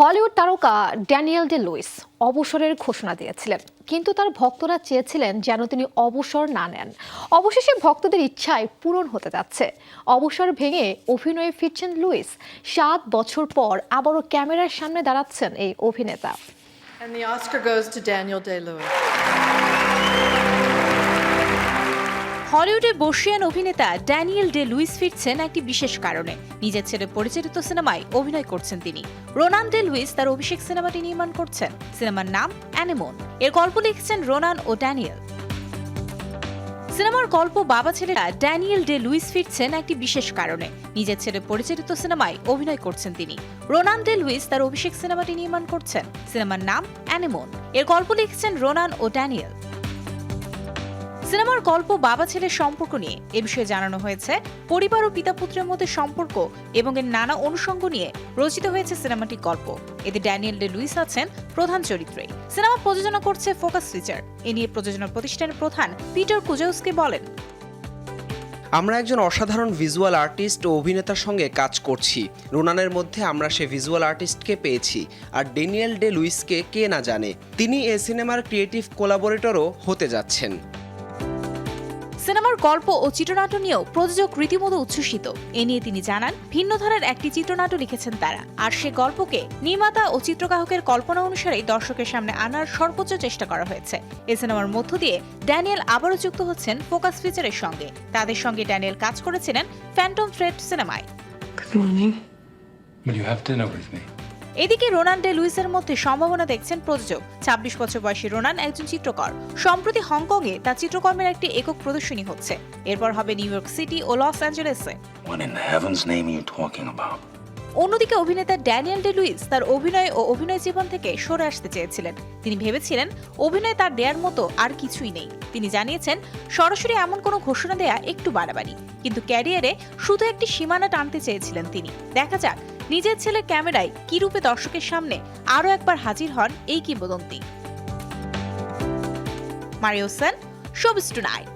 Hollywood তারকা Daniel day Luis অবসরের ঘোষণা দিয়েছিলেন, কিন্তু তার ভক্তরা চেয়েছিলেন যেন তিনি অবসর না নেন। অবশেষে ভক্তদের ইচ্ছায় পূরণ হতে যাচ্ছে। অবসর ভেঙে অভিনয়ে ফিরছেন লুইস। সাত বছর পর আবারও ক্যামেরার সামনে দাঁড়াচ্ছেন এই অভিনেতা। And the Oscar goes to Daniel Day হলিউডের বর্ষিয়ান অভিনেতা ড্যানিয়েল ডে লুইস ফিরছেন একটি বিশেষ কারণে। নিজের ছেলে পরিচালিত সিনেমায় অভিনয় করছেন তিনি। রোনান ডে লুইস তার অভিষেক সিনেমাটি নির্মাণ করছেন। সিনেমার নাম অ্যানিমন। এর গল্প লিখছেন রোনান ও ড্যানিয়েল। সিনেমার গল্প বাবা ছেলেরা ড্যানিয়েল ডে লুইস ফিরছেন একটি বিশেষ কারণে। নিজের ছেলে পরিচালিত সিনেমায় অভিনয় করছেন তিনি। রোনান ডে লুইস তার অভিষেক সিনেমাটি নির্মাণ করছেন। সিনেমার নাম অ্যানিমন। এর গল্প লিখছেন রোনান ও ড্যানিয়েল। সিনেমার গল্প বাবা ছেলের সম্পর্ক নিয়ে। এ বিষয়ে জানানো হয়েছে, পরিবার ও পিতা পুত্রের মধ্যে সম্পর্ক এবং এর নানা অনুষঙ্গ নিয়ে রচিত হয়েছে সিনেমাটির গল্প। এতে ড্যানিয়েল ডে লুইস আছেন প্রধান চরিত্রে সিনেমা প্রযোজনা করছে ফোকাস ফিচার এ নিয়ে প্রযোজনা প্রতিষ্ঠানের প্রধান পিটার কুজাউসকে বলেন, আমরা একজন অসাধারণ ভিজুয়াল আর্টিস্ট ও অভিনেতার সঙ্গে কাজ করছি। রোনানের মধ্যে আমরা সে ভিজুয়াল আর্টিস্টকে পেয়েছি। আর ডেনিয়েল ডে লুইসকে কে না জানে, তিনি এ সিনেমার ক্রিয়েটিভ কোলাবোরেটরও হতে যাচ্ছেন। সিনেমার গল্প ও চিত্রনাট্য নিয়েও প্রযোজক রীতিমতো উচ্ছ্বসিত এ নিয়ে তিনি জানান ভিন্ন ধারার একটি চিত্রনাট্য লিখেছেন তারা আর সে গল্পকে নির্মাতা ও চিত্রগ্রাহকের কল্পনা অনুসারে দর্শকের সামনে আনার সর্বোচ্চ চেষ্টা করা হয়েছে এ সিনেমার মধ্য দিয়ে ড্যানিয়েল আবারও যুক্ত হচ্ছেন ফোকাস ফিচারের সঙ্গে তাদের সঙ্গে ড্যানিয়েল কাজ করেছিলেন ফ্যান্টম ফ্রেড সিনেমায় Good morning. Will you have dinner with me? এদিকে রোনান ডে লুইসের মধ্যে সম্ভাবনা দেখছেন প্রযোজক। ছাব্বিশ বছর বয়সী রোনান একজন চিত্রকর। সম্প্রতি হংকং এ তার চিত্রকর্মের একটি একক প্রদর্শনী হচ্ছে। এরপর হবে নিউ ইয়র্ক সিটি ও লস অ্যাঞ্জেলেসে। অন্যদিকে অভিনেতা ড্যানিয়েল ডে লুইস তার অভিনয় ও অভিনয় জীবন থেকে সরে আসতে চেয়েছিলেন। তিনি ভেবেছিলেন, অভিনয় তার দেয়ার মতো আর কিছুই নেই। তিনি জানিয়েছেন, সরাসরি এমন কোনো ঘোষণা দেয়া একটু বাড়াবাড়ি, কিন্তু ক্যারিয়ারে শুধু একটি সীমানা টানতে চেয়েছিলেন তিনি। দেখা যাক, নিজের ছেলে ক্যামেরায় কি রূপে দর্শকের সামনে আরও একবার হাজির হন এই কিংবদন্তি। Mario Sen showbiz tonight